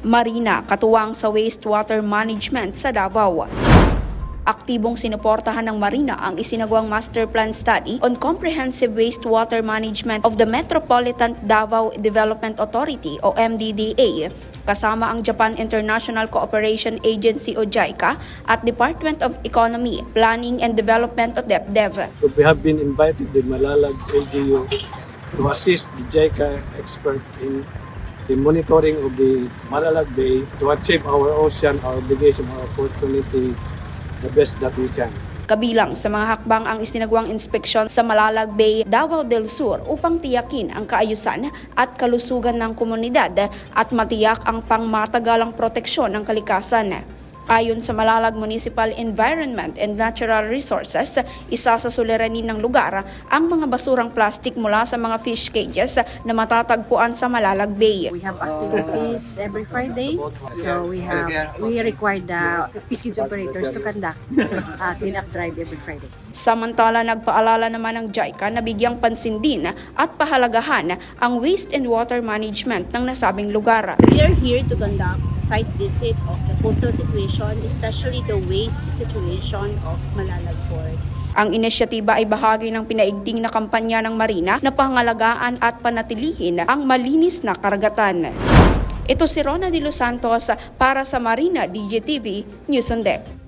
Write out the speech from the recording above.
Marina katuwang sa wastewater management sa Davao. Aktibong sinuportahan ng Marina ang isinagawang Master Plan Study on Comprehensive Wastewater Management of the Metropolitan Davao Development Authority o MDDA kasama ang Japan International Cooperation Agency o JICA at Department of Economy, Planning and Development o DepDev. So we have been invited the Malalag LGU to assist the JICA expert in the monitoring of the Malalag Bay to achieve our ocean, our obligation, our opportunity the best that we can. Kabilang sa mga hakbang ang isinagawang inspeksyon sa Malalag Bay, Davao del Sur upang tiyakin ang kaayusan at kalusugan ng komunidad at matiyak ang pangmatagalang proteksyon ng kalikasan. Ayon sa Malalag Municipal Environment and Natural Resources, isa sa suliranin ng lugar ang mga basurang plastic mula sa mga fish cages na matatagpuan sa Malalag Bay. We have activities every Friday. So we have we require the Peace operators to conduct uh, cleanup drive every Friday. Samantala, nagpaalala naman ng JICA na bigyang pansin din at pahalagahan ang waste and water management ng nasabing lugar. We are here to conduct site visit of the coastal situation, especially the waste situation of Malalag Port. Ang inisyatiba ay bahagi ng pinaigting na kampanya ng Marina na pangalagaan at panatilihin ang malinis na karagatan. Ito si Rona de Los Santos para sa Marina DJTV News on Deck.